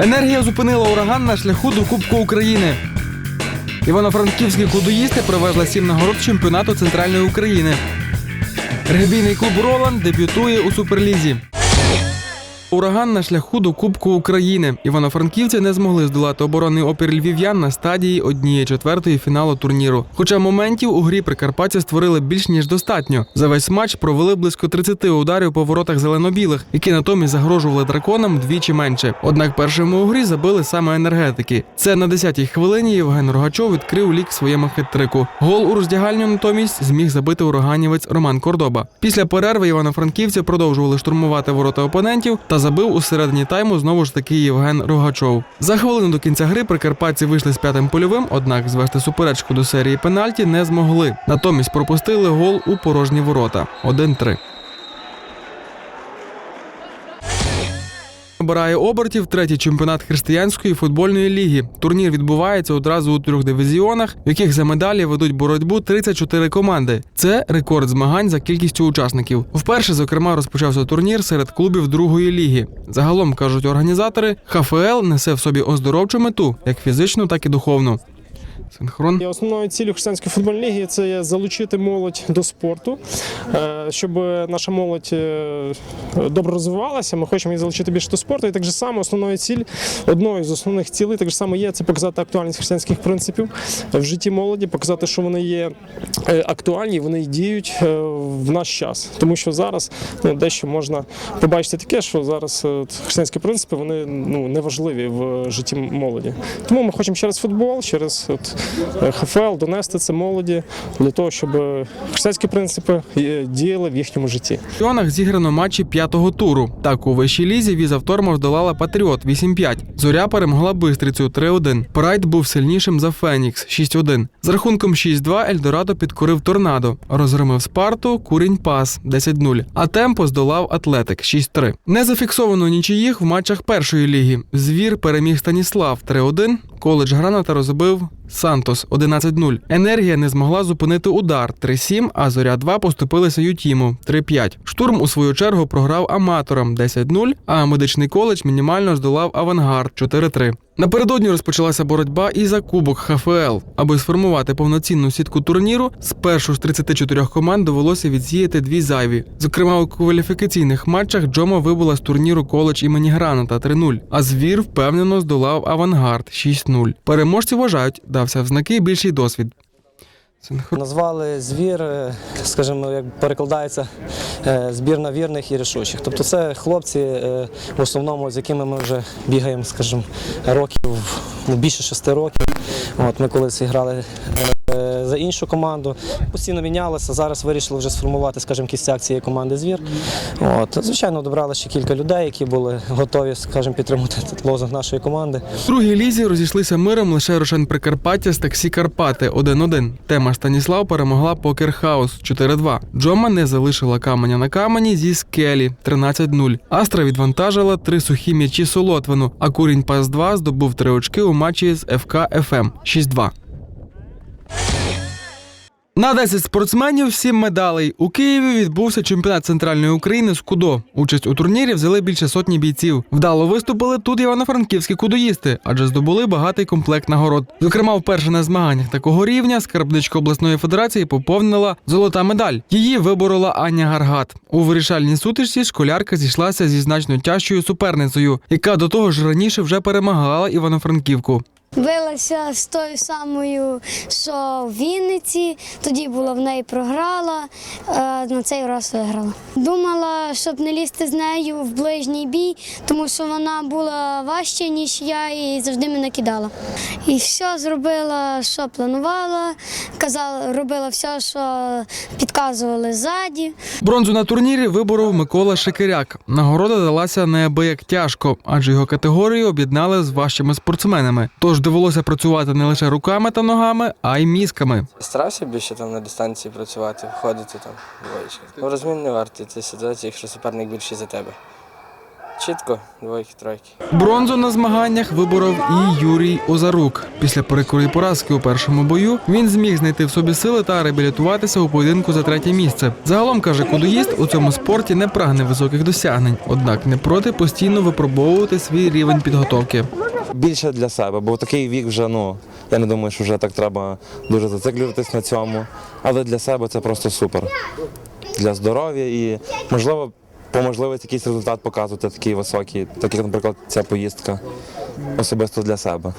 Енергія зупинила ураган на шляху до Кубку України. Івано-франківські кудоїсти привезли сім нагород чемпіонату центральної України. Регбійний клуб Роланд дебютує у суперлізі. Ураган на шляху до Кубку України. Івано-франківці не змогли здолати оборонний опір львів'ян на стадії однієї четвертої фіналу турніру. Хоча моментів у грі прикарпаття створили більш ніж достатньо. За весь матч провели близько 30 ударів по воротах зелено-білих, які натомість загрожували драконам двічі менше. Однак першими у грі забили саме енергетики. Це на 10-й хвилині Євген Рогачов відкрив лік своєму хет-трику. Гол у роздягальню натомість зміг забити ураганівець Роман Кордоба. Після перерви івано-франківці продовжували штурмувати ворота опонентів та забив у середині тайму знову ж таки Євген Рогачов. За хвилину до кінця гри прикарпатці вийшли з п'ятим польовим, однак звести суперечку до серії пенальті не змогли. Натомість пропустили гол у порожні ворота 1-3. Набирає обертів третій чемпіонат християнської футбольної ліги. Турнір відбувається одразу у трьох дивізіонах, в яких за медалі ведуть боротьбу 34 команди. Це рекорд змагань за кількістю учасників. Вперше, зокрема, розпочався турнір серед клубів другої ліги. Загалом кажуть організатори, ХФЛ несе в собі оздоровчу мету, як фізичну, так і духовну. Синхрон. І Основною ціллю християнської футбольної ліги це є залучити молодь до спорту, Е, щоб наша молодь е, добре розвивалася. Ми хочемо її залучити більше до спорту. І так же само основною ціль, одною з основних цілей, так же само є це показати актуальність християнських принципів в житті молоді, показати, що вони є е, актуальні, вони діють в наш час. Тому що зараз ну, дещо можна побачити таке, що зараз християнські принципи вони ну неважливі в житті молоді. Тому ми хочемо через футбол, через от, ХФЛ донести це молоді для того, щоб е, християнські принципи е, діяли в їхньому житті. В чемпіонах зіграно матчі п'ятого туру. Так, у вищій лізі Віза Втормов здолала Патріот 8-5. Зоря перемогла Бистрицю 3-1. Прайд був сильнішим за Фенікс 6-1. З рахунком 6-2 Ельдорадо підкорив Торнадо. Розгромив Спарту, Курінь Пас 10-0. А Темпо здолав Атлетик 6-3. Не зафіксовано нічиїх в матчах першої ліги. Звір переміг Станіслав 3-1. Коледж Граната розбив Сантос 11-0. Енергія не змогла зупинити удар 3-7, а Зоря 2 поступилися Ютіму 3-5. Штурм у свою чергу програв аматорам 10-0, а медичний коледж мінімально здолав Авангард 4-3. Напередодні розпочалася боротьба і за кубок ХФЛ. Аби сформувати повноцінну сітку турніру, спершу з 34 команд довелося відсіяти дві зайві. Зокрема, у кваліфікаційних матчах Джома вибула з турніру коледж імені Граната 3-0, а звір впевнено здолав Авангард 6-0. Переможці вважають, дався в знаки більший досвід. Назвали звір, е, скажімо, як перекладається е, збірна вірних і рішучих. Тобто це хлопці, е, в основному, з якими ми вже бігаємо, скажімо, років ну, більше шести років. От, ми колись грали за іншу команду, постійно мінялися. Зараз вирішили вже сформувати, скажімо, кістяк цієї команди звір. От, звичайно, добрали ще кілька людей, які були готові, скажімо, підтримати лозунг нашої команди. В другій лізі розійшлися миром лише Рошен Прикарпаття з таксі Карпати 1-1. Тема Станіслав перемогла Покерхаус 4-2. Джома не залишила каменя на камені зі скелі 13-0. Астра відвантажила три сухі м'ячі Солотвину, а Курінь Пас 2 здобув три очки у матчі з ФК ФМ 6-2. На 10 спортсменів 7 медалей. У Києві відбувся чемпіонат центральної України з кудо. Участь у турнірі взяли більше сотні бійців. Вдало виступили тут івано-франківські кудоїсти, адже здобули багатий комплект нагород. Зокрема, вперше на змаганнях такого рівня скарбничка обласної федерації поповнила золота медаль. Її виборола Аня Гаргат. У вирішальній сутичці школярка зійшлася зі значно тяжчою суперницею, яка до того ж раніше вже перемагала Івано-Франківку. Билася з тою самою, що в Вінниці, тоді була в неї програла, е, на цей раз виграла. Думала, щоб не лізти з нею в ближній бій, тому що вона була важча, ніж я, і завжди мене кидала. І все зробила, що планувала, казала, робила все, що підказували ззаді. Бронзу на турнірі виборов Микола Шекиряк. Нагорода далася неабияк тяжко, адже його категорію об'єднали з важчими спортсменами. Тож довелося працювати не лише руками та ногами, а й мізками. Старався більше там на дистанції працювати, входити там двоєчки. Ну, розмін не варті ці ситуації, якщо суперник більший за тебе. Чітко, двойки, тройки. Бронзу на змаганнях виборов і Юрій Озарук. Після прикрої поразки у першому бою він зміг знайти в собі сили та реабілітуватися у поєдинку за третє місце. Загалом каже, кудоїст у цьому спорті не прагне високих досягнень, однак не проти постійно випробовувати свій рівень підготовки. Більше для себе, бо такий вік вже ну я не думаю, що вже так треба дуже зациклюватись на цьому. Але для себе це просто супер. Для здоров'я і можливо по можливості якийсь результат показувати такий високий, так наприклад, ця поїздка особисто для себе.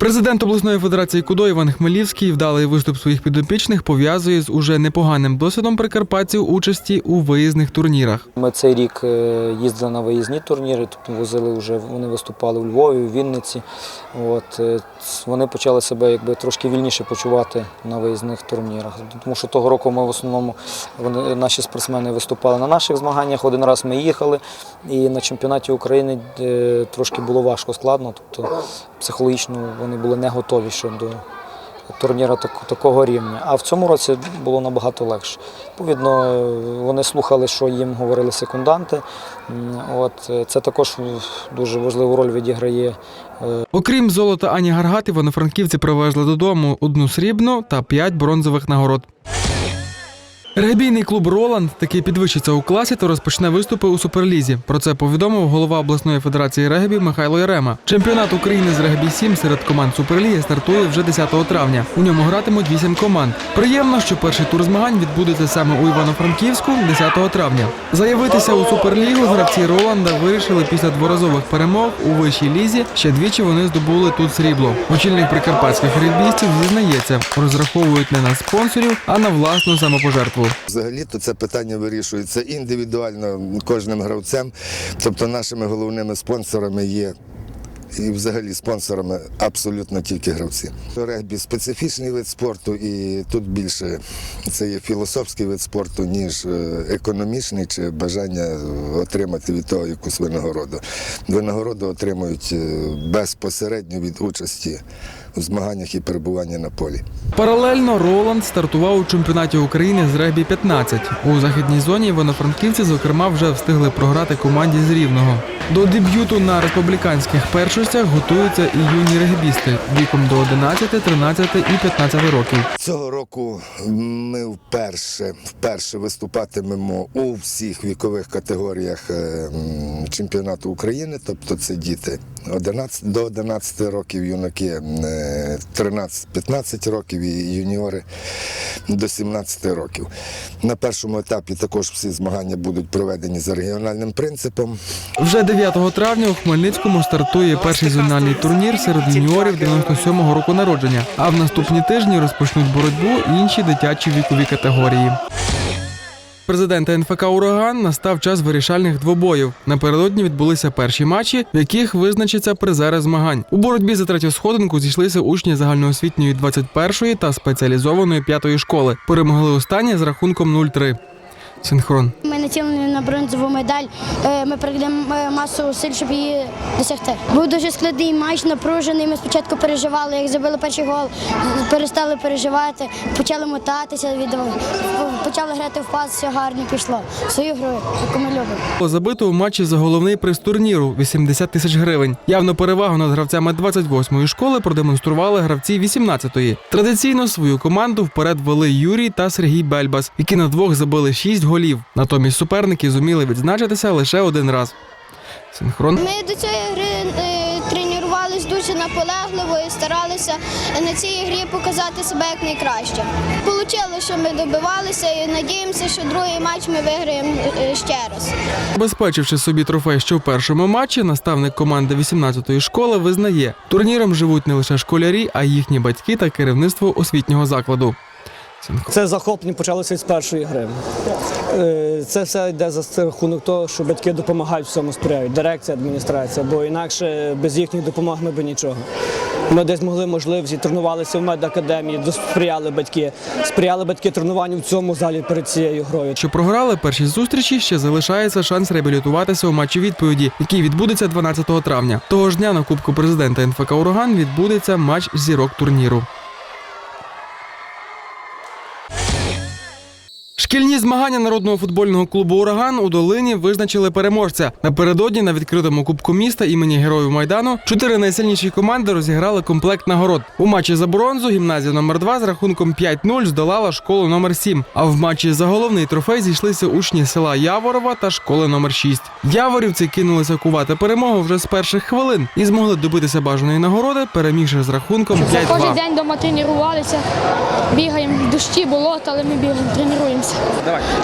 Президент обласної федерації КУДО Іван Хмелівський вдалий виступ своїх підопічних пов'язує з уже непоганим досвідом прикарпатців участі у виїзних турнірах. Ми цей рік е, їздили на виїзні турніри, тобто возили вже, вони виступали у Львові, у Вінниці. От, е, вони почали себе якби трошки вільніше почувати на виїзних турнірах. Тому що того року ми в основному вони, наші спортсмени виступали на наших змаганнях. Один раз ми їхали, і на чемпіонаті України е, трошки було важко складно, тобто психологічно вони були не готові ще до турніру так, такого рівня. А в цьому році було набагато легше. Відповідно, е, вони слухали, що їм говорили секунданти. От, е, це також дуже важливу роль відіграє Окрім золота Ані Гаргат, івано-франківці привезли додому одну срібну та п'ять бронзових нагород. Регбійний клуб Роланд таки підвищиться у класі та розпочне виступи у суперлізі. Про це повідомив голова обласної федерації регбі Михайло Ярема. Чемпіонат України з регбі 7 серед команд суперліги стартує вже 10 травня. У ньому гратимуть 8 команд. Приємно, що перший тур змагань відбудеться саме у Івано-Франківську 10 травня. Заявитися у суперлігу гравці Роланда вирішили після дворазових перемог у вищій лізі. Ще двічі вони здобули тут срібло. Очільник прикарпатських регбістів зізнається, розраховують не на спонсорів, а на власну самопожертву. Взагалі-то це питання вирішується індивідуально кожним гравцем. Тобто нашими головними спонсорами є. І взагалі спонсорами абсолютно тільки гравці. Регбі специфічний вид спорту, і тут більше це є філософський вид спорту, ніж е, економічний чи бажання отримати від того якусь винагороду. Винагороду отримують е, безпосередньо від участі у змаганнях і перебування на полі. Паралельно Роланд стартував у чемпіонаті України з регбі 15. У західній зоні івано-франківці, зокрема, вже встигли програти команді з Рівного. До деб'юту на республіканських першостях готуються і юні регбісти віком до 11, 13 і 15 років. Цього року ми вперше, вперше виступатимемо у всіх вікових категоріях е, чемпіонату України, тобто це діти 11, до 11 років, юнаки е, 13-15 років і юніори до 17 років. На першому етапі також всі змагання будуть проведені за регіональним принципом. Вже 9 травня у Хмельницькому стартує перший зональний турнір серед юніорів 97-го року народження. А в наступні тижні розпочнуть боротьбу інші дитячі вікові категорії. Президента НФК Ураган настав час вирішальних двобоїв. Напередодні відбулися перші матчі, в яких визначиться призери змагань. У боротьбі за третю сходинку зійшлися учні загальноосвітньої 21-ї та спеціалізованої 5-ї школи. Перемогли останні з рахунком 0-3. Синхрон. Ми націлені на бронзову медаль. Е, Ми прикладемо е, масу сил, щоб її досягти. Був дуже складний матч, напружений. Ми спочатку переживали, як забили перший гол, перестали переживати, почали мотатися, від... почали грати в пас, все гарно пішло. Свою гру, яку ми любимо. Було забито у матчі за головний приз турніру 80 тисяч гривень. Явну перевагу над гравцями 28-ї школи продемонстрували гравці 18-ї. Традиційно свою команду вперед вели Юрій та Сергій Бельбас, які на двох забили 6 голів. Натомість суперники зуміли відзначитися лише один раз. Синхрон. Ми до цієї гри е, тренувалися дуже наполегливо і старалися на цій грі показати себе як найкраще. Получило, що ми добивалися і надіємося, що другий матч ми виграємо е, ще раз. Забезпечивши собі трофей, що в першому матчі, наставник команди 18-ї школи визнає, турніром живуть не лише школярі, а й їхні батьки та керівництво освітнього закладу. Це захоплення почалося з першої гри. Е, Це все йде за рахунок того, що батьки допомагають всьому сприяють, дирекція, адміністрація, бо інакше без їхньої допомоги ми б нічого. Ми десь могли можливості, тренувалися в медакадемії, сприяли батьки, сприяли батьки тренуванню в цьому залі перед цією грою. Якщо програли перші зустрічі, ще залишається шанс реабілітуватися у матчі відповіді, який відбудеться 12 травня. Того ж дня на Кубку президента НФК Ураган відбудеться матч зірок турніру. Шкільні змагання народного футбольного клубу Ураган у долині визначили переможця. Напередодні на відкритому кубку міста імені Героїв Майдану чотири найсильніші команди розіграли комплект нагород. У матчі за бронзу гімназія номер 2 з рахунком 5-0 здолала школу номер 7 А в матчі за головний трофей зійшлися учні села Яворова та школи номер 6 Яворівці кинулися кувати перемогу вже з перших хвилин і змогли добитися бажаної нагороди, перемігши з рахунком Кожен 5-2. день вдома тренувалися, бігаємо дощі, болото, але ми бігаємо, тренуємося.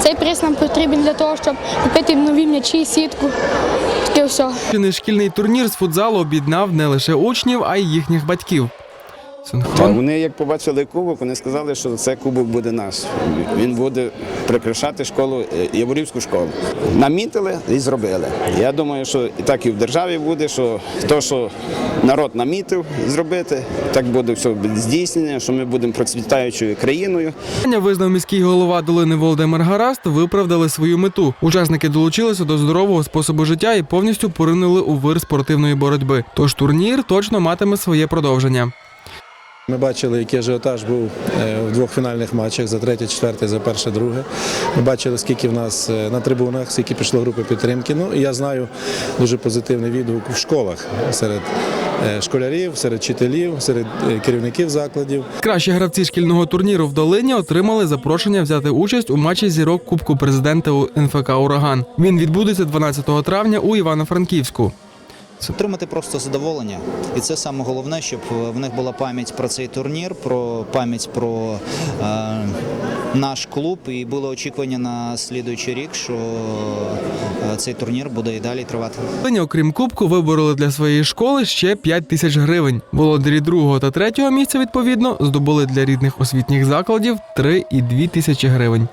Цей приз нам потрібен для того, щоб купити нові м'ячі, сітку. Таке все. Шкільний турнір з футзалу об'єднав не лише учнів, а й їхніх батьків. Синхрон. вони як побачили кубок, вони сказали, що цей кубок буде наш. Він буде прикрашати школу, е, Яворівську школу. Намітили і зробили. Я думаю, що і так і в державі буде, що то, що народ намітив зробити, так буде все здійснення, що ми будемо процвітаючою країною. Визнав міський голова долини Володимир Гараст, виправдали свою мету. Учасники долучилися до здорового способу життя і повністю поринули у вир спортивної боротьби. Тож турнір точно матиме своє продовження. Ми бачили, який ажіотаж був е, в двох фінальних матчах за третє, четверте, за перше, друге. Ми бачили, скільки в нас е, на трибунах, скільки пішло групи підтримки. Ну і я знаю дуже позитивний відгук в школах серед е, школярів, серед вчителів, серед керівників закладів. Кращі гравці шкільного турніру в долині отримали запрошення взяти участь у матчі зірок Кубку президента у НФК Ураган. Він відбудеться 12 травня у Івано-Франківську. Отримати просто задоволення, і це саме головне, щоб в них була пам'ять про цей турнір, про пам'ять про е, наш клуб, і було очікування на слідуючий рік, що е, цей турнір буде і далі тривати. Долині, окрім кубку, вибороли для своєї школи ще 5 тисяч гривень. Володарі другого та третього місця відповідно здобули для рідних освітніх закладів 3 і 2 тисячі гривень.